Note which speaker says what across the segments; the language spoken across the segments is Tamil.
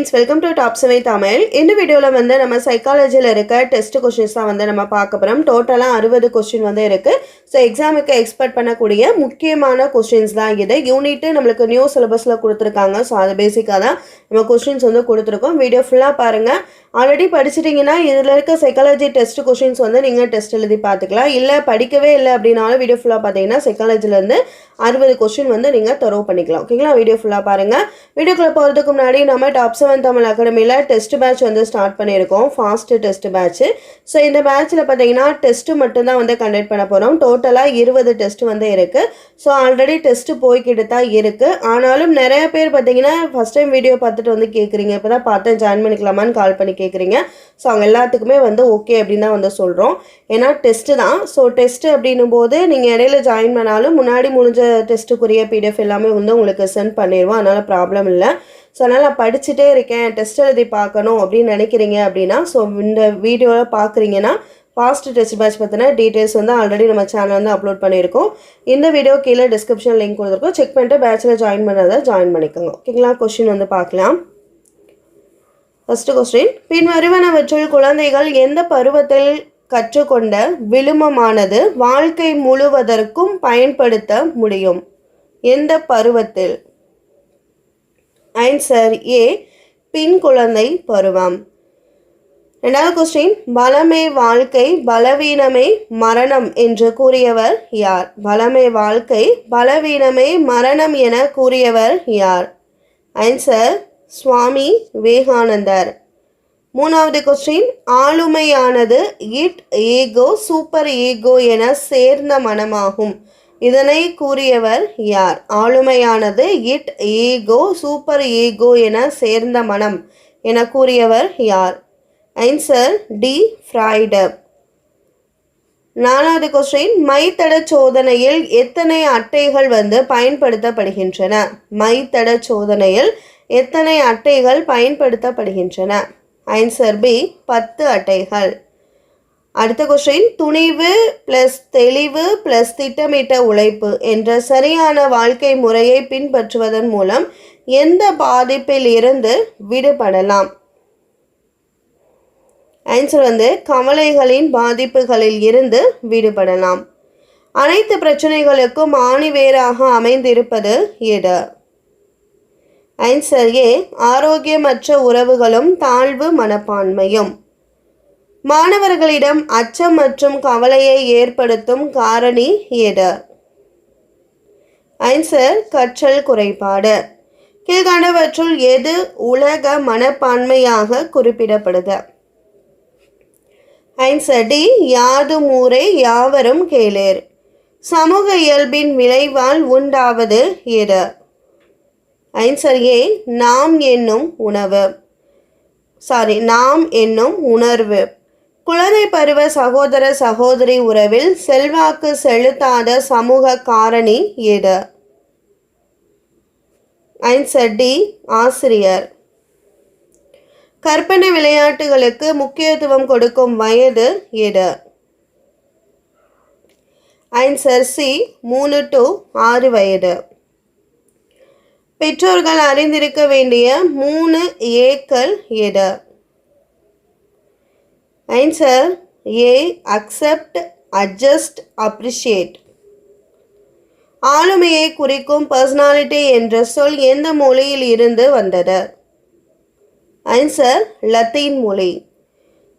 Speaker 1: Welcome to top seven Tamil இந்த வீடியோவில் வந்து நம்ம சைக்காலஜியில் இருக்க டெஸ்ட் கொஷின்ஸ் தான் வந்து நம்ம பார்க்க போகிறோம் டோட்டலாக அறுபது கொஸ்டின் வந்து இருக்குது ஸோ எக்ஸாமுக்கு எக்ஸ்பெக்ட் பண்ணக்கூடிய முக்கியமான கொஸ்டின்ஸ் தான் இது. யூனிட்டு நம்மளுக்கு நியூ சிலபஸில் கொடுத்துருக்காங்க. ஸோ அது பேசிக்காக தான் நம்ம கொஸ்டின்ஸ் வந்து கொடுத்துருக்கோம். வீடியோ ஃபுல்லாக பாருங்கள் ஆல்ரெடி படிச்சிட்டிங்கன்னா இதில் இருக்க சைக்காலஜி டெஸ்ட் கொஷின்ஸ் வந்து நீங்கள் டெஸ்ட் எழுதி பார்த்துக்கலாம். இல்லை படிக்கவே இல்லை அப்படின்னாலும் வீடியோ ஃபுல்லாக பார்த்தீங்கன்னா சைக்காலஜிலேருந்து அறுபது கொஸ்டின் வந்து நீங்கள் தொரவு பண்ணிக்கலாம். ஓகேங்களா வீடியோ ஃபுல்லாக பாருங்கள் வீடியோக்குள்ளே போகிறதுக்கு முன்னாடி நம்ம டாப் செவன் தமிழ் அகாடமியில் டெஸ்ட் பேட்ச் வந்து ஸ்டார்ட் பண்ணியிருக்கோம். ஃபாஸ்ட்டு டெஸ்ட் பேட்ச்சு ஸோ இந்த பேட்ச்சில் பார்த்தீங்கன்னா டெஸ்ட்டு மட்டும்தான் வந்து கண்டக்ட் பண்ண போகிறோம் டோட்டலாக இருபது டெஸ்ட் வந்து இருக்குது ஸோ ஆல்ரெடி டெஸ்ட்டு போய்கிட்டு தான் இருக்குது ஆனாலும் நிறைய பேர் பார்த்தீங்கன்னா ஃபஸ்ட் டைம் வீடியோ பார்த்துட்டு வந்து கேட்குறீங்க இப்போ தான் பார்த்தேன் ஜாயின் பண்ணிக்கலாமான்னு கால் பண்ணி கேட்குறீங்க ஸோ அவங்க எல்லாத்துக்குமே வந்து ஓகே அப்படின்னு தான் வந்து சொல்கிறோம் ஏன்னா டெஸ்ட்டு தான். ஸோ டெஸ்ட்டு அப்படின்னும் போது நீங்கள் இடையில ஜாயின் பண்ணாலும் முன்னாடி முடிஞ்ச டெஸ்ட்டுக்குரிய பிடிஎஃப் எல்லாமே வந்து உங்களுக்கு சென்ட் பண்ணிடுவோம் அதனால் ப்ராப்ளம் இல்லை. ஸோ அதனால் நான் படிச்சுட்டே இருக்கேன். டெஸ்ட் எழுதி பார்க்கணும் அப்படின்னு நினைக்கிறீங்க அப்படின்னா ஸோ இந்த வீடியோவில் பார்க்குறீங்கன்னா ஃபாஸ்ட் டெஸ்ட் பேட்ச் பற்றின டீட்டெயில்ஸ் வந்து ஆல்ரெடி நம்ம சேனல் வந்து அப்லோட் பண்ணியிருக்கோம். இந்த வீடியோ கீழே டிஸ்கிரிப்ஷன் லிங்க் கொடுத்துருக்கோம். செக் பண்ணிட்டு பேட்சில் ஜாயின் பண்ணுறதை ஜாயின் பண்ணிக்கோங்க. ஓகேங்களா கொஸ்டின் வந்து பார்க்கலாம். ஃபஸ்ட்டு கொஸ்டின் பின்வருவனவற்றில் குழந்தைகள் எந்த பருவத்தில் கற்றுக்கொண்ட விழுமமானது வாழ்க்கை முழுவதற்கும் பயன்படுத்த முடியும்? எந்த பருவத்தில்? ஆன்சர் ஏ பின் குழந்தை பருவம். ரெண்டாவது கொஸ்டின் பலமே வாழ்க்கை பலவீனமே மரணம் என்று கூறியவர் யார்? பலமே வாழ்க்கை பலவீனமே மரணம் என கூறியவர் யார்? ஆன்சர் சுவாமி விவேகானந்தர். மூணாவது கொஸ்டின் ஆளுமையானது இட் ஏகோ சூப்பர் ஏகோ என சேர்ந்த மனமாகும். இதனை கூறியவர் யார்? ஆளுமையானது இட் ஈகோ சூப்பர் ஈகோ என சேர்ந்த மனம் என கூறியவர் யார்? ஐன்சர் டி. ஃப்ராய்டர் நாலாவது கொஸ்டின் மைத்தட சோதனையில் எத்தனை அட்டைகள் வந்து பயன்படுத்தப்படுகின்றன? மைத்தட சோதனையில் எத்தனை அட்டைகள் பயன்படுத்தப்படுகின்றன? ஐன்சர் பி பத்து அட்டைகள். அடுத்த கொஸ்டின் துணிவு ப்ளஸ் தெளிவு ப்ளஸ் திட்டமிட்ட உழைப்பு என்ற சரியான வாழ்க்கை முறையை பின்பற்றுவதன் மூலம் எந்த பாதிப்பில் இருந்து விடுபடலாம்? ஆன்சர் வந்து கவலைகளின் பாதிப்புகளில் இருந்து விடுபடலாம். அனைத்து பிரச்சனைகளுக்கும் ஆணிவேராக அமைந்திருப்பது எது ஆன்சர் ஏ ஆரோக்கியமற்ற உறவுகளும் தாழ்வு மனப்பான்மையும். மாணவர்களிடம் அச்சம் மற்றும் கவலையை ஏற்படுத்தும் காரணி எது? ஆன்சர் கற்றல் குறைபாடு. கீழ்கண்டவற்றுள் எது உலக மனப்பான்மையாக குறிப்பிடப்படுது? ஆன்சர் டி யாதும் ஊரே யாவரும் கேளேர். சமூக இயல்பின் விளைவால் உண்டாவது எது? ஆன்சர் ஏ நாம் என்னும் உணவு. சாரி நாம் என்னும் உணர்வு. குழந்தை பருவ சகோதர சகோதரி உறவில் செல்வாக்கு செலுத்தாத சமூக காரணி எது ஆன்சர் டி ஆசிரியர். கற்பனை விளையாட்டுகளுக்கு முக்கியத்துவம் கொடுக்கும் வயது எது ஆன்சர் சி மூணு டு ஆறு வயது. பெற்றோர்கள் அறிந்திருக்க வேண்டிய மூணு ஏக்கள் எது answer A accept adjust appreciate ஆளுமையை குறிக்கும் பர்சனாலிட்டி என்ற சொல் எந்த மொழியில் இருந்து வந்தது? ஆன்சர் லத்தீன் மொழி.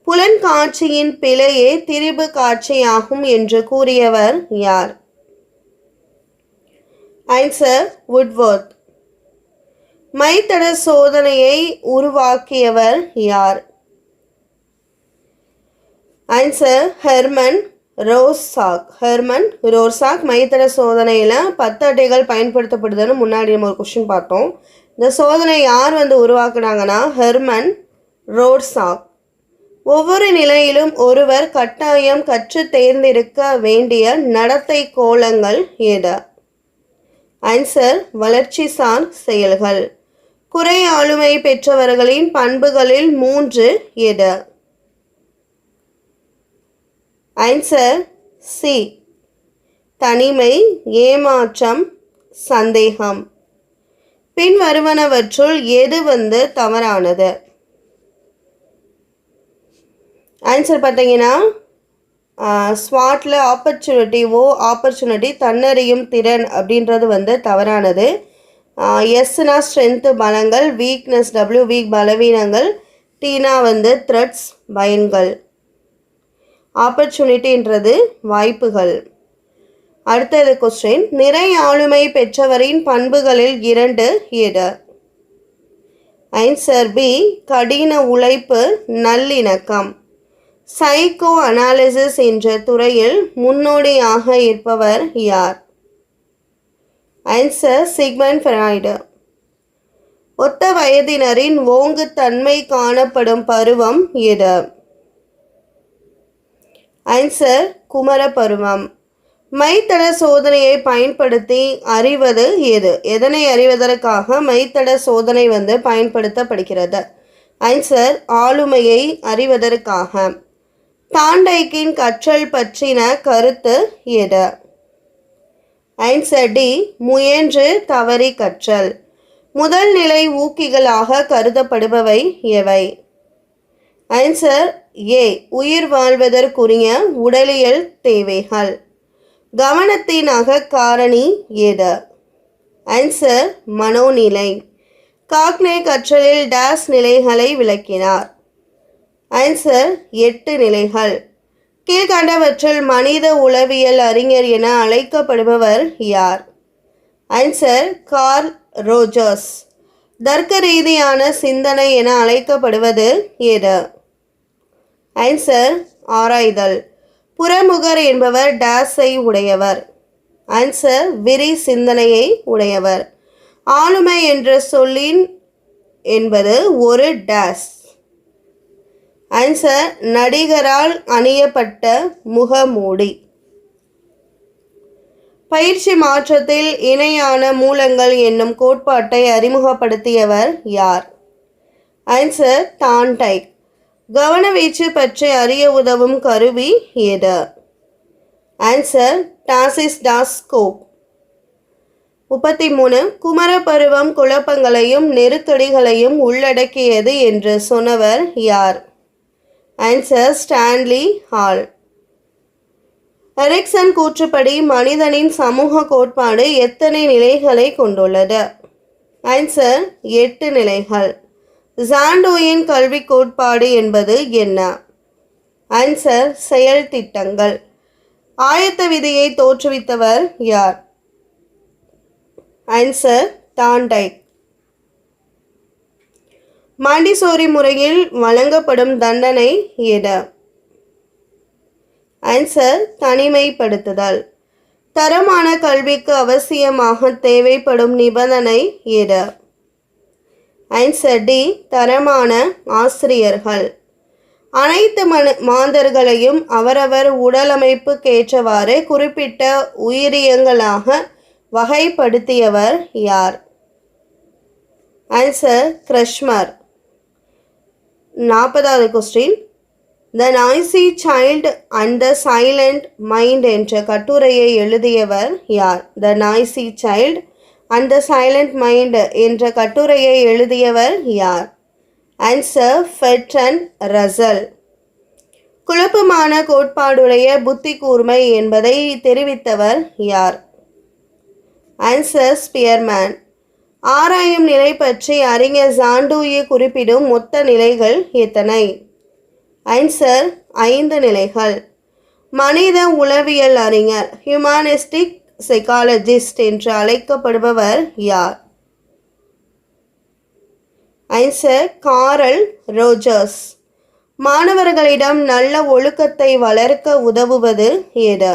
Speaker 1: புலன் காட்சியின் பிழையே திரிபு காட்சியாகும் என்று கூறியவர் யார்? ஆன்சர் வுட்வர்த் மைத்தட சோதனையை உருவாக்கியவர் யார்? Answer Hermann Rorschach Hermann Rorschach மைத்தட சோதனையில் பத்து அட்டைகள் பயன்படுத்தப்படுதுன்னு முன்னாடி நம்ம ஒரு கொஷின் பார்த்தோம். இந்த சோதனை யார் வந்து உருவாக்குனாங்கன்னா ஹெர்மன் ரோட்சாக் ஒவ்வொரு நிலையிலும் ஒருவர் கட்டாயம் கற்று தேர்ந்தெடுக்க வேண்டிய நடத்தை கோலங்கள் எது? ஆன்சர் வளர்ச்சிசார் செயல்கள். குறை ஆளுமை பெற்றவர்களின் பண்புகளில் மூன்று எது? Answer C. தனிமை ஏமாற்றம் சந்தேகம். பின் வருவனவற்றுள் எது வந்து தவறானது? ஆன்சர் பார்த்தீங்கன்னா ஸ்மார்ட்டில் ஆப்பர்ச்சுனிட்டி ஓ ஆப்பர்ச்சுனிட்டி தன்னறியும் திறன் அப்படின்றது வந்து தவறானது. எஸ்னா ஸ்ட்ரென்த்து பலங்கள் வீக்னஸ் டபிள்யூ வீக் பலவீனங்கள். டீனா வந்து த்ரெட்ஸ் பயன்கள். ஆப்பர்ச்சுனிட்டின்றது வாய்ப்புகள். அடுத்தது கொஸ்டின் நிறை ஆளுமை பெற்றவரின் பண்புகளில் இரண்டு எது ஐன்சர் பி கடின உழைப்பு நல்லிணக்கம். சைக்கோ அனாலிசிஸ் என்ற துறையில் முன்னோடியாக இருப்பவர் யார்? ஐன்சர் சிக்மன் ஃபெராய்டு ஒத்த வயதினரின் ஓங்குத்தன்மை காணப்படும் பருவம் எது ஆன்சர் குமர பருவம் மைத்தட சோதனையை பயன்படுத்தி அறிவது எது? எதனை அறிவதற்காக மைத்தட சோதனை வந்து பயன்படுத்தப்படுகிறது? ஆன்சர் ஆளுமையை அறிவதற்காக. தாண்டைக்கின் கற்றல் பற்றின கருத்து எது? Answer D. முயன்று தவறி கற்றல். முதல் நிலை ஊக்கிகளாக கருதப்படுபவை எவை? ஆன்சர் ஏ உயிர் வாழ்வதற்குரிய உடலியல் தேவைகள். கவனத்தின் அகக்காரணி எது? ஆன்சர் மனோநிலை. காக்னே கற்றலில் டேஸ் நிலைகளை விளக்கினார். ஆன்சர் எட்டு நிலைகள். கீழ்கண்டவற்றில் மனித உளவியல் அறிஞர் என அழைக்கப்படுபவர் யார்? ஆன்சர் கார்ல் ரோஜர்ஸ் தர்க்க ரீதியான சிந்தனை என அழைக்கப்படுவது எது? ஆன்சர் ஆராய்தல். புறமுகர் என்பவர் டேஸை உடையவர். ஆன்சர் விரி சிந்தனையை உடையவர். ஆளுமை என்ற சொல்லின் என்பது ஒரு டேஸ். ஆன்சர் நடிகரால் அணியப்பட்ட முகமூடி. பயிற்சி மாற்றத்தில் இணையான மூலங்கள் என்னும் கோட்பாட்டை அறிமுகப்படுத்தியவர் யார்? ஆன்சர் தான்டைக். கவனவீச்சு பற்றி அறிய உதவும் கருவி எது? ஆன்சர் டாசிஸ் டாஸ்கோப் முப்பத்தி மூணு குமரப்பருவம் குழப்பங்களையும் நெருக்கடிகளையும் உள்ளடக்கியது என்று சொன்னவர் யார்? ஆன்சர் ஸ்டான்லி ஹால் எரிக்சன் கூற்றுப்படி மனிதனின் சமூக கோட்பாடு எத்தனை நிலைகளை கொண்டுள்ளது? ஆன்சர் எட்டு நிலைகள். ஜாண்டோயின் கல்வி கோட்பாடு என்பது என்ன? ஆன்சர் செயல் திட்டங்கள். ஆயத்த விதியை தோற்றுவித்தவர் யார்? ஆன்சர் தாண்டைக் மாண்டிசோரி முறையில் வழங்கப்படும் தண்டனை எது? ஆன்சர் தனிமைப்படுத்துதல். தரமான கல்விக்கு அவசியமாக தேவைப்படும் நிபந்தனை எது? ஆன்சர் டி தரமான ஆசிரியர்கள். அனைத்து மன மாந்தர்களையும் அவரவர் உடலமைப்புக்கேற்றவாறு குறிப்பிட்ட உயிரியங்களாக வகைப்படுத்தியவர் யார்? ஆன்சர் கிருஷ்மர் நாற்பதாவது question the noisy child and the silent mind என்ற கட்டுரையை எழுதியவர் யார்? The noisy child and the silent mind என்ற கட்டுரையை எழுதியவர் யார்? ஆன்சர் ஃபெட்ரன் ரசல் குழப்பமான கோட்பாடுடைய புத்தி கூர்மை என்பதை தெரிவித்தவர் யார்? ஆன்சர் ஸ்பியர்மேன் ஆராயும் நிலை பற்றி அறிஞர் சாண்டூயே குறிப்பிடும் மொத்த நிலைகள் எத்தனை? ஆன்சர் ஐந்து நிலைகள். மனித உளவியல் அறிஞர் ஹியூமானிஸ்டிக் சைக்காலஜிஸ்ட் என்று அழைக்கப்படுபவர் யார்? Answer Carl Rogers. மாணவர்களிடம் நல்ல ஒழுக்கத்தை வளர்க்க உதவுவது எது?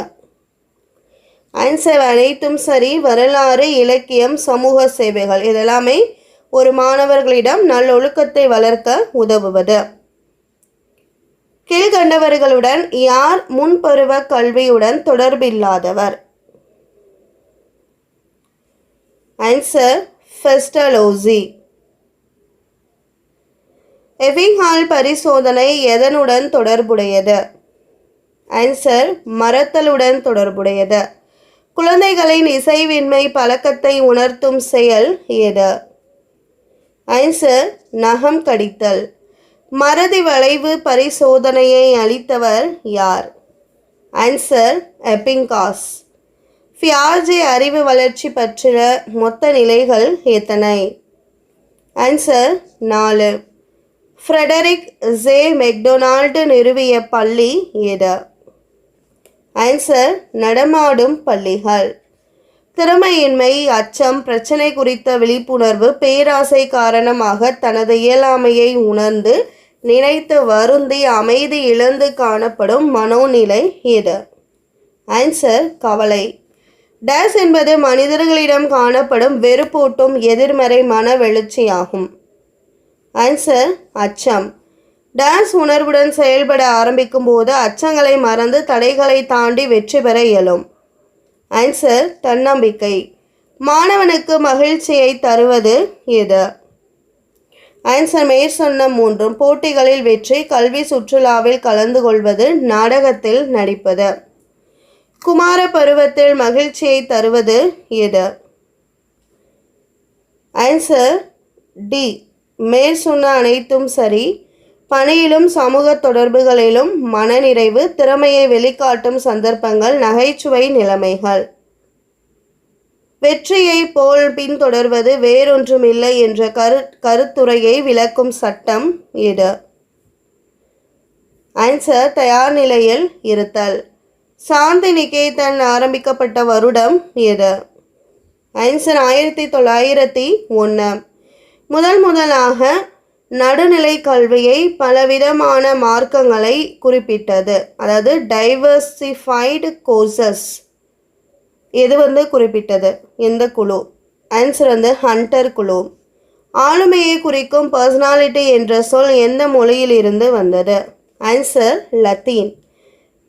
Speaker 1: ஆன்சர் அனைத்தும் சரி வரலாறு இலக்கியம் சமூக சேவைகள் இதெல்லாமே ஒரு மாணவர்களிடம் நல்லொழுக்கத்தை வளர்க்க உதவுவது. கீழ்கண்டவர்களுடன் யார் முன்பருவ கல்வியுடன் தொடர்பில்லாதவர்? ஆன்சர் ஃபெஸ்டலோசி எவிங்ஹால் பரிசோதனை எதனுடன் தொடர்புடையது? ஆன்சர் மறத்தலுடன் தொடர்புடையது. குழந்தைகளின் இசைவின்மை பழக்கத்தை உணர்த்தும் செயல் எது? ஆன்சர் நகம் கடித்தல். மறதி வளைவு பரிசோதனையை அளித்தவர் யார்? ஆன்சர் எப்பிங்காஸ் ஃபியாஜே அறிவு வளர்ச்சி பற்றின மொத்த நிலைகள் எத்தனை? ஆன்சர் நாலு. ஃப்ரெடரிக் ஜே மெக்டொனால்டு நிறுவிய பள்ளி எது? ஆன்சர் நடமாடும் பள்ளிகள். திறமையின்மை அச்சம் பிரச்சனை குறித்த விழிப்புணர்வு பேராசை காரணமாக தனது இயலாமையை உணர்ந்து நினைத்து வருந்தி அமைதி இழந்து காணப்படும் மனோநிலை எது? ஆன்சர் கவலை. டேஸ் என்பது மனிதர்களிடம் காணப்படும் வெறுப்பூட்டும் எதிர்மறை மன வெளிச்சியாகும். ஆன்சர் அச்சம். டான்ஸ் உணர்வுடன் செயல்பட ஆரம்பிக்கும் போது அச்சங்களை மறந்து தடைகளை தாண்டி வெற்றி பெற இயலும். ஆன்சர் தன்னம்பிக்கை. மாணவனுக்கு மகிழ்ச்சியை தருவது எது? ஆன்சர் மேற்சொன்ன மூன்றும் போட்டிகளில் வெற்றி கல்வி சுற்றுலாவில் கலந்து கொள்வது நாடகத்தில் நடிப்பது. குமார பருவத்தில் மகிழ்ச்சியை தருவது எது? ஆன்சர் டி மேல் சொன்ன அனைத்தும் சரி. பணியிலும் சமூக தொடர்புகளிலும் மனநிறைவு திறமையை வெளிக்காட்டும் சந்தர்ப்பங்கள் நகைச்சுவை நிலைமைகள். வெற்றியை போல் பின்தொடர்வது வேறொன்றுமில்லை என்ற கரு கருத்துரையை விளக்கும் சட்டம் எது? ஆன்சர் தயார் நிலையில் இருத்தல். சாந்தி நிகேதன் ஆரம்பிக்கப்பட்ட வருடம் எது ஐன்சன் ஆயிரத்தி தொள்ளாயிரத்தி ஒன்று முதல் முதலாக நடுநிலை கல்வியை பலவிதமான மார்க்கங்களை குறிப்பிட்டது. அதாவது டைவர்சிஃபைடு கோர்சஸ் எது வந்து குறிப்பிட்டது? எந்த குழு? ஆன்சர் வந்து ஹண்டர் குழு. ஆளுமையை குறிக்கும் பர்சனாலிட்டி என்ற சொல் எந்த மொழியிலிருந்து வந்தது? Answer Latin.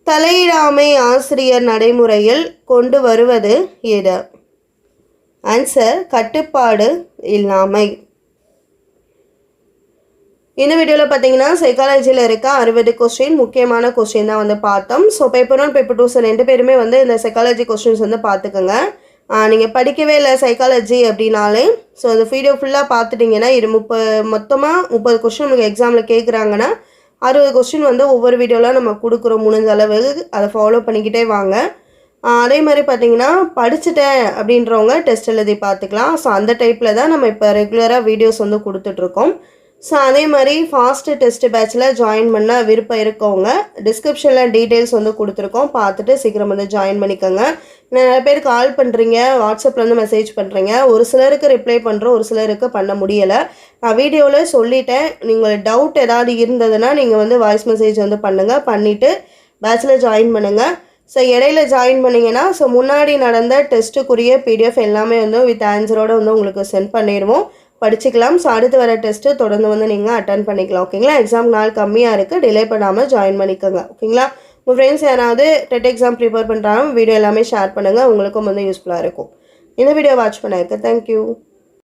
Speaker 1: தலையிடாமை ஆசிரியர் நடைமுறையில் கொண்டு வருவது எது? ஆன்சர் கட்டுப்பாடு இல்லாமை. இந்த வீடியோவில் பார்த்தீங்கன்னா சைக்காலஜியில் இருக்க அறுபது கொஸ்டின் முக்கியமான கொஸ்டின் தான் வந்து பார்த்தோம். So paper one paper two ரெண்டு பேருமே வந்து இந்த சைக்காலஜி கொஸ்டின்ஸ் வந்து பார்த்துக்கோங்க. நீங்கள் படிக்கவே இல்லை சைக்காலஜி அப்படின்னாலே ஸோ அந்த வீடியோ ஃபுல்லாக பார்த்துட்டிங்கன்னா இது முப்பது மொத்தமாக முப்பது கொஸ்டின் உங்களுக்கு எக்ஸாமில் கேட்குறாங்கன்னா அறுபது கொஸ்டின் வந்து ஒவ்வொரு வீடியோவில் நம்ம கொடுக்குறோம். முடிஞ்ச அளவு அதை ஃபாலோ பண்ணிக்கிட்டே வாங்க. அதே மாதிரி பார்த்தீங்கன்னா படிச்சுட்டேன் அப்படின்றவங்க டெஸ்ட் எழுதி பார்த்துக்கலாம். ஸோ அந்த டைப்பில் தான் நம்ம இப்போ ரெகுலராக வீடியோஸ் வந்து கொடுத்துட்ருக்கோம் ஸோ அதே மாதிரி ஃபாஸ்ட்டு டெஸ்ட் பேட்சில் ஜாயின் பண்ண விருப்பம் இருக்கவங்க டிஸ்கிரிப்ஷனில் டீட்டெயில்ஸ் வந்து கொடுத்துருக்கோம். பார்த்துட்டு சீக்கிரம் வந்து ஜாயின் பண்ணிக்கோங்க. நிறைய பேர் கால் பண்ணுறீங்க வாட்ஸ்அப்பில் வந்து மெசேஜ் பண்ணுறீங்க ஒரு சிலருக்கு ரிப்ளை பண்ணுறோம் ஒரு சிலருக்கு பண்ண முடியலை. நான் வீடியோவில் சொல்லிட்டேன். நீங்கள் டவுட் ஏதாவது இருந்ததுன்னா நீங்கள் வந்து வாய்ஸ் மெசேஜ் வந்து பண்ணுங்கள் பண்ணிவிட்டு பேட்சில் ஜாயின் பண்ணுங்கள் ஸோ இடையில ஜாயின் பண்ணிங்கன்னா ஸோ முன்னாடி நடந்த டெஸ்ட்டுக்குரிய பிடிஎஃப் எல்லாமே வந்து வித் ஆன்சரோடு வந்து உங்களுக்கு சென்ட் பண்ணிடுவோம். படிச்சுக்கலாம். ஸோ அடுத்து வர டெஸ்ட்டு தொடர்ந்து வந்து நீங்கள் அட்டன் பண்ணிக்கலாம். ஓகேங்களா எக்ஸாம் நாள் கம்மியாக இருக்குது டிலே பண்ணாமல் ஜாயின் பண்ணிக்கோங்க. ஓகேங்களா உங்கள் ஃப்ரெண்ட்ஸ் யாராவது டெட் எக்ஸாம் ப்ரிப்பேர் பண்ணுறாங்க வீடியோ எல்லாமே ஷேர் பண்ணுங்கள் உங்களுக்கும் வந்து யூஸ்ஃபுல்லாக இருக்கும். இந்த வீடியோ வாட்ச் பண்ண தேங்க்யூ